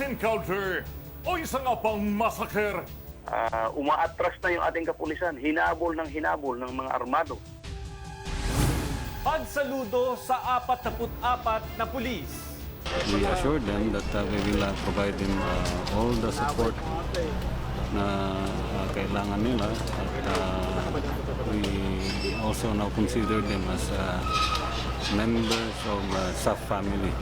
police encounter o isa nga pang massacre. Ah, umaatras na yung ating kapulisan, hinabol ng hinabol ng mga armado. Pagsaludo sa 44 na pulis. We assured them that uh, we will uh, provide them uh, all the support na uh, kailangan nila at uh, we also now consider them as uh, members of uh, SAF family.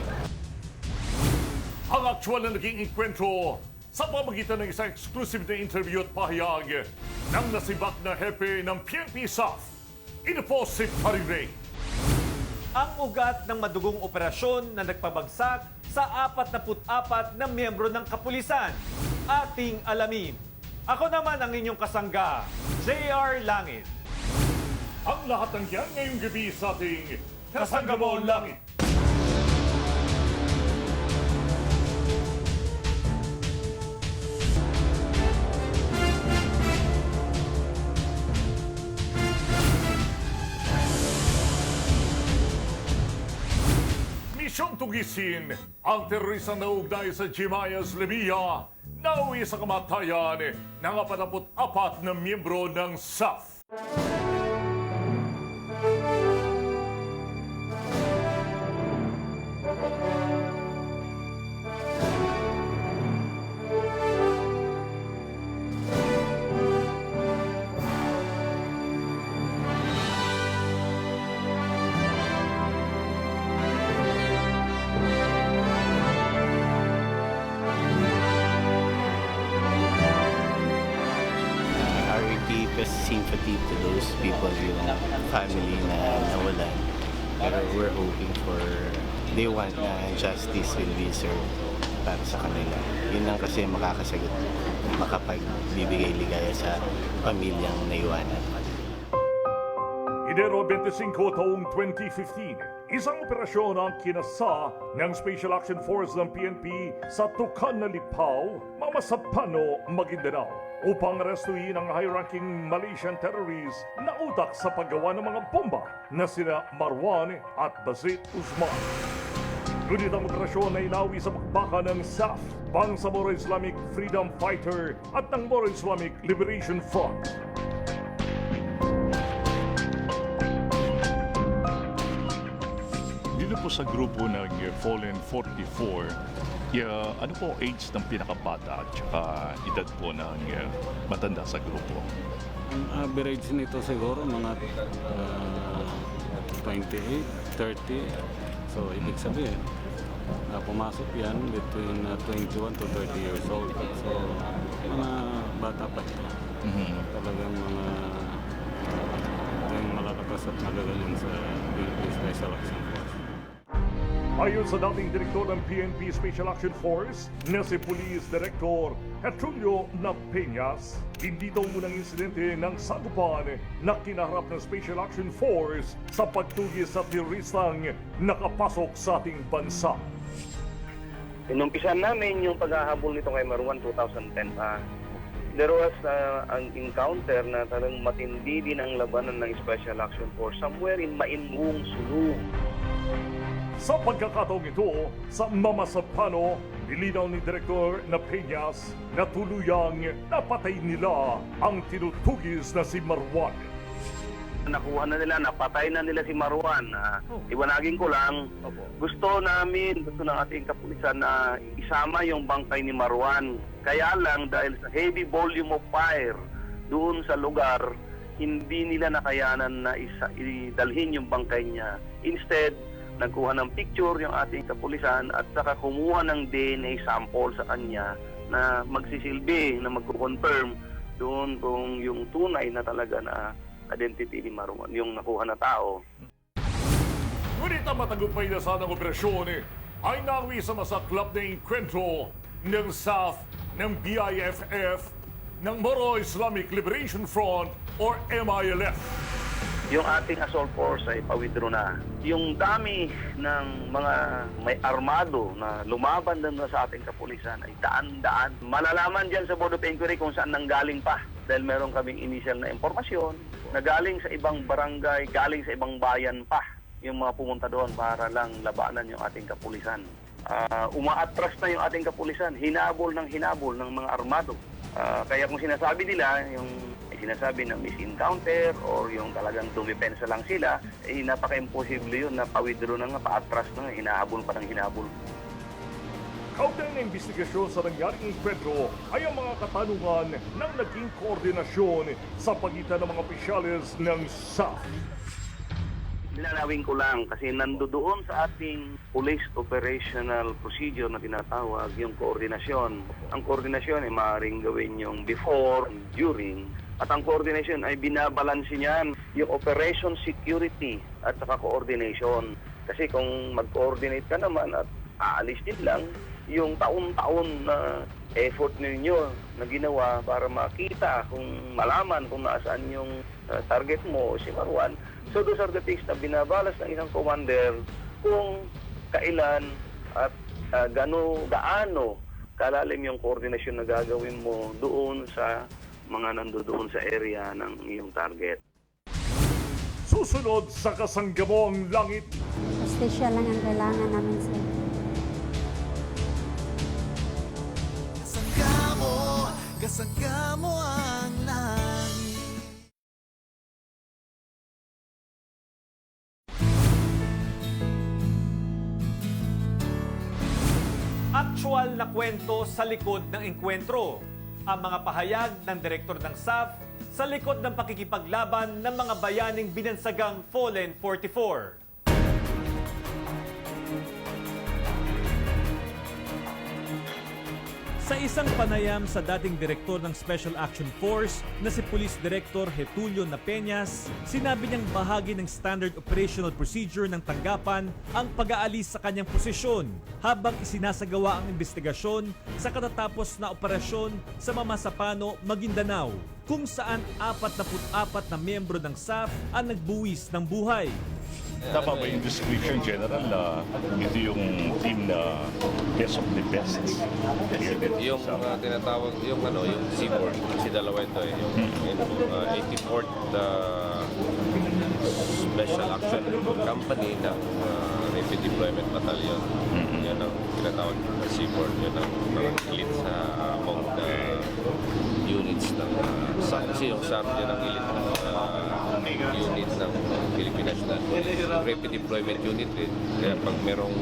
Ang aktual na naging enkwentro sa pamagitan ng isang exclusive na interview at pahayag ng nasibak na hepe ng PNP SAF. Ito po si Pariray. Ang ugat ng madugong operasyon na nagpabagsak sa 44 na miyembro ng kapulisan. Ating alamin. Ako naman ang inyong kasangga, JR Langit. Ang lahat ng yan ngayong gabi sa ating Kasanggamon Langit. Misyong tugisin ang teroristang naugnay sa Jimayas, Libya nauwi sa kamatayan ng 44 na miyembro ng SAF. They want na justice will be served para sa kanila. Yun lang kasi makakasagot, makapagbibigay ligaya sa pamilyang naiwanan. Enero 25 taong 2015, isang operasyon ang kinasa ng Special Action Force ng PNP sa Tukan na Lipaw, Mamasapano, Maguindanao upang arestuin ang high-ranking Malaysian terrorist na utak sa paggawa ng mga bomba na sina Marwan at Bazit Usman. Ngunit ang operasyon ay inawi sa bakbakan ng SAF, Bangsamoro Islamic Freedom Fighter at ng Moro Islamic Liberation Front. Dito po sa grupo ng Fallen 44, yeah, ano po age ng pinakabata at saka edad po ng uh, matanda sa grupo? Ang average nito siguro mga uh, 28, 30. So, ibig sabihin, uh, pumasok yan between uh, 21 to 30 years old. So, mga bata pa ito. Talagang mga uh, yung malalakas at magagaling sa PNP Special Action Force. Ayon sa dating direktor ng PNP Special Action Force na si Police Director Petrulio Napeñas, hindi daw munang insidente ng sagupan na kinaharap ng Special Action Force sa pagtugis sa teroristang nakapasok sa ating bansa. Inumpisan namin yung paghahabol nito kay Marwan 2010 pa. There was uh, ang encounter na talagang matindi din ang labanan ng Special Action Force somewhere in Mainbung, Sulu. Sa pagkakataong ito, sa Mamasapano, nilinaw ni Direktor na Peñas na tuluyang napatay nila ang tinutugis na si Marwan. Nakuha na nila, napatay na nila si Marwan. Uh, iwanagin ko lang, gusto namin, gusto ng ating kapulisan na isama yung bangkay ni Marwan. Kaya lang dahil sa heavy volume of fire doon sa lugar, hindi nila nakayanan na isa, idalhin yung bangkay niya. Instead, nagkuha ng picture yung ating kapulisan at saka kumuha ng DNA sample sa kanya na magsisilbi, na magko-confirm doon kung yung tunay na talaga na identity ni Marwan, yung nakuha na tao. Ngunit ang matagumpay na sanang operasyon ay nawi sa masaklap na inkwentro ng SAF, ng BIFF, ng Moro Islamic Liberation Front or MILF. Yung ating assault force ay pawithdraw na. Yung dami ng mga may armado na lumaban na sa ating kapulisan ay daan-daan. Malalaman dyan sa Board of Inquiry kung saan nanggaling pa. Dahil meron kaming initial na impormasyon na galing sa ibang barangay, galing sa ibang bayan pa yung mga pumunta doon para lang labanan yung ating kapulisan. ah, umaatras na yung ating kapulisan, hinabol ng hinabol ng mga armado. Ah, kaya kung sinasabi nila, yung sinasabi na misencounter or yung talagang dumipensa lang sila, eh napaka-imposible yun na pa-withdraw na nga, pa-atras na nga, hinahabol pa ng hinabol. Kaugnay na investigasyon sa nangyaring enkwentro ay ang mga katanungan ng naging koordinasyon sa pagitan ng mga opisyales ng SAF. Linalawin ko lang kasi nandoon sa ating police operational procedure na tinatawag yung koordinasyon. Ang koordinasyon ay maaaring gawin yung before, during, at ang coordination ay binabalanse niyan yung operation security at saka coordination. Kasi kung mag-coordinate ka naman at aalis din lang, yung taon-taon na effort ninyo na ginawa para makita kung malaman kung nasaan yung uh, target mo si Marwan. So those are the things na binabalas ng isang commander kung kailan at uh, gano, gaano kalalim yung koordinasyon na gagawin mo doon sa mga nandoon sa area ng iyong target. Susunod sa kasanggamong langit, Justisya lang ang kailangan namin sir. Kasangga mo ang langit Actual na kwento sa likod ng engkwentro. Ang mga pahayag ng direktor ng SAF sa likod ng pakikipaglaban ng mga bayaning binansagang Fallen 44. Sa isang panayam sa dating direktor ng Special Action Force na si Police Director Getulio Napeñas, sinabi niyang bahagi ng standard operational procedure ng tanggapan ang pag-aalis sa kanyang posisyon habang isinasagawa ang investigasyon sa katatapos na operasyon sa Mamasapano, Maguindanao kung saan 44 na miyembro ng SAF ang nagbuwis ng buhay. Tama ba yung description general na ito yung team na best of the best? Yung uh, tinatawag, yung ano, yung Seaboard, kasi dalawa ito eh, yung, yung uh, 84th uh, Special Action Company ng uh, Rapid Deployment Battalion. Yan ang tinatawag na Seaboard, yun ang mga elite sa among the SAR. Kasi yung SAR yun ang elite uh, unit ng Police. Yung Rapid Deployment Unit, eh, kaya pag merong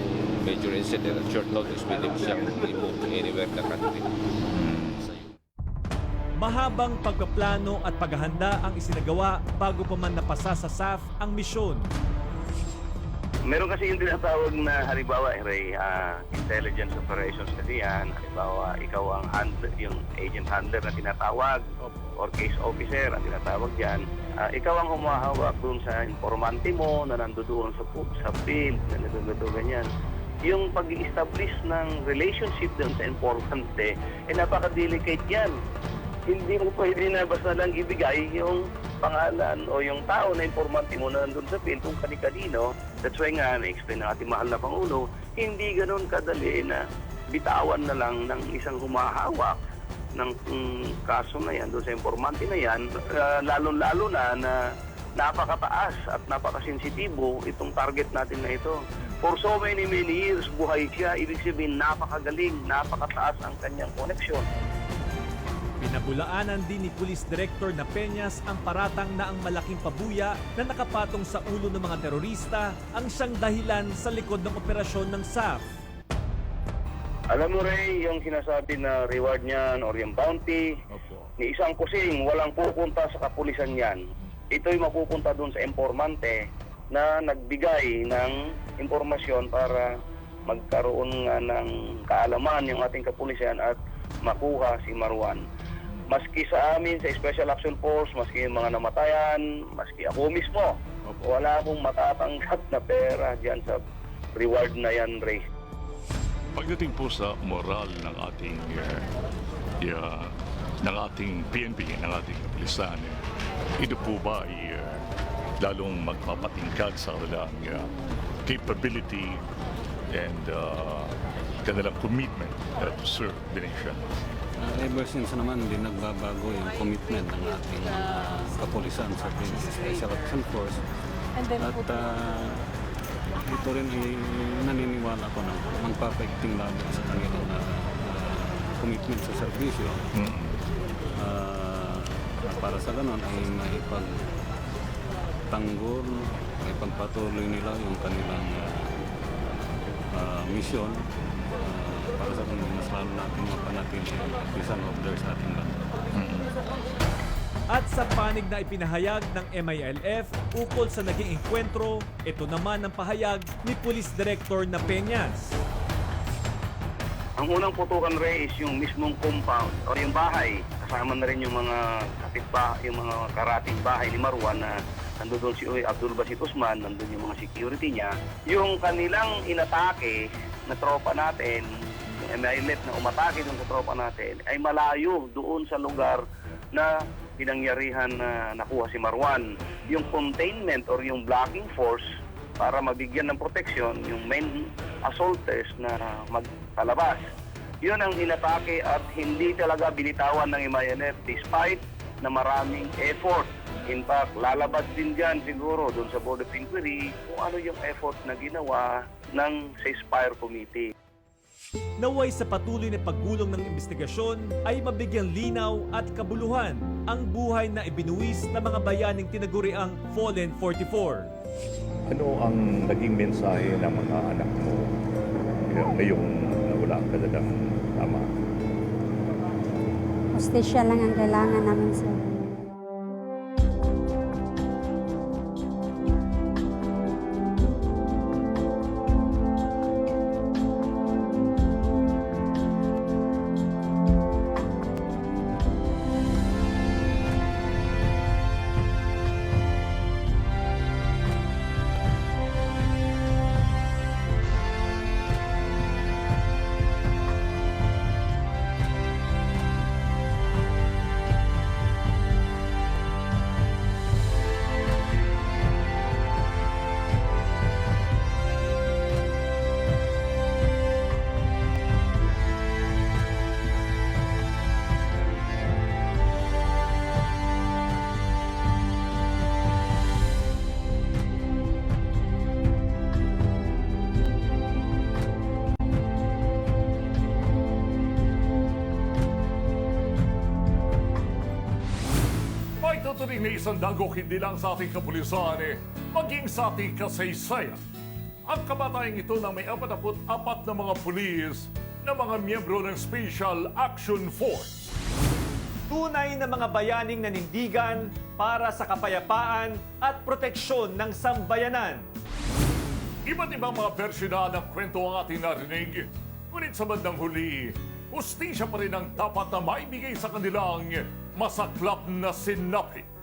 major incident at short notice, pwede mo siyang i-move anywhere the country. Sa Mahabang pagpaplano at paghahanda ang isinagawa bago pa man napasa sa SAF ang misyon. Meron kasi yung tinatawag na halimbawa, Ray, ah, intelligence operations kasi yan. Halimbawa, ikaw ang handler, yung agent handler na tinatawag or case officer ang tinatawag yan. Ah, ikaw ang humahawak doon sa informante mo na nandoon sa, sa field, na nandoon ganyan. Yung pag establish ng relationship doon sa informante, eh napaka-delicate yan hindi mo pwede na basta lang ibigay yung pangalan o yung tao na informante mo na nandun sa field kung kani-kanino. That's why nga, na-explain ng mahal na Pangulo, hindi ganun kadali na bitawan na lang ng isang humahawak ng mm, kaso na yan, doon sa informante na yan, ah, lalo-lalo na na napakataas at napakasensitibo itong target natin na ito. For so many, many years, buhay siya. Ibig sabihin, napakagaling, napakataas ang kanyang koneksyon. Pinabulaanan din ni Police Director na Peñas ang paratang na ang malaking pabuya na nakapatong sa ulo ng mga terorista ang siyang dahilan sa likod ng operasyon ng SAF. Alam mo, Ray, yung sinasabi na reward niyan or yung bounty, ni isang kusing, walang pupunta sa kapulisan yan. Ito'y mapupunta doon sa informante na nagbigay ng impormasyon para magkaroon nga ng kaalaman yung ating kapulisan at makuha si Marwan. Maski sa amin, sa Special Action Force, maski yung mga namatayan, maski ako mismo, wala akong matatanggap na pera dyan sa reward na yan, Ray. Pagdating po sa moral ng ating uh, yeah, ng ating PNP, ng ating kapulisan, ito po ba ay uh, lalong magpapatingkad sa kanilang uh, capability and uh, kanilang commitment uh, to serve the nation? Uh, ever since naman, hindi nagbabago yung commitment ng ating uh, kapulisan sa ating Special Action Force. At uh, ito rin ay naniniwala ko na magpapaikting lalo sa kanilang ah, ah, commitment sa serbisyo. Ah, para sa ganun ay maipag tanggol, ay pagpatuloy nila yung kanilang ah, misyon ah, para sa ganun mas lalo natin mapanatili ang peace and order sa ating bansa. At sa panig na ipinahayag ng MILF ukol sa naging engkwentro, ito naman ang pahayag ni Police Director na Peñas. Ang unang putukan Ray is yung mismong compound o yung bahay. Kasama na rin yung mga kapitbahay, yung mga karating bahay ni Marwan na nandun doon si Abdul Basit Usman, nandun yung mga security niya. Yung kanilang inatake na tropa natin, yung MILF na umatake doon tropa natin, ay malayo doon sa lugar na pinangyarihan na nakuha si Marwan. Yung containment or yung blocking force para mabigyan ng proteksyon yung main assaulters na magkalabas. Yun ang inatake at hindi talaga binitawan ng MILF despite na maraming effort. In fact, lalabas din dyan siguro doon sa Board of Inquiry kung ano yung effort na ginawa ng ceasefire committee. Naway sa patuloy na paggulong ng investigasyon ay mabigyang linaw at kabuluhan ang buhay na ibinuwis ng mga bayaning tinaguriang Fallen 44. Ano ang naging mensahe ng mga anak mo ngayong nawala ang kanilang ama? Hostesya lang ang kailangan namin, sir. May tuturing na isang dagok hindi lang sa ating kapulisan eh, maging sa ating kasaysayan. Ang kamatayan ito ng may 44 na mga pulis na mga miyembro ng Special Action Force. Tunay na mga bayaning nanindigan para sa kapayapaan at proteksyon ng sambayanan. Iba't ibang mga bersyon ng kwento ang ating narinig. Ngunit sa bandang huli, ustisya pa rin ang dapat na maibigay sa kanilang masaklap na sinapi.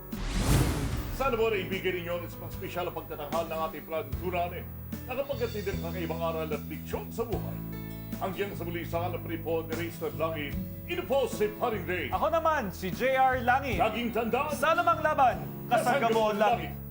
Sana mo na ibigay ninyo sa espesyal na pagtatanghal ng ating plantunan eh. Nakapagkati din kakaibang aral at leksyon sa buhay. Hanggang sa muli sa alam po ni Racer Langit, ito po si Paring Ray. Ako naman, si JR Langit. Laging tandaan, Sa lamang laban, kasagamo langit.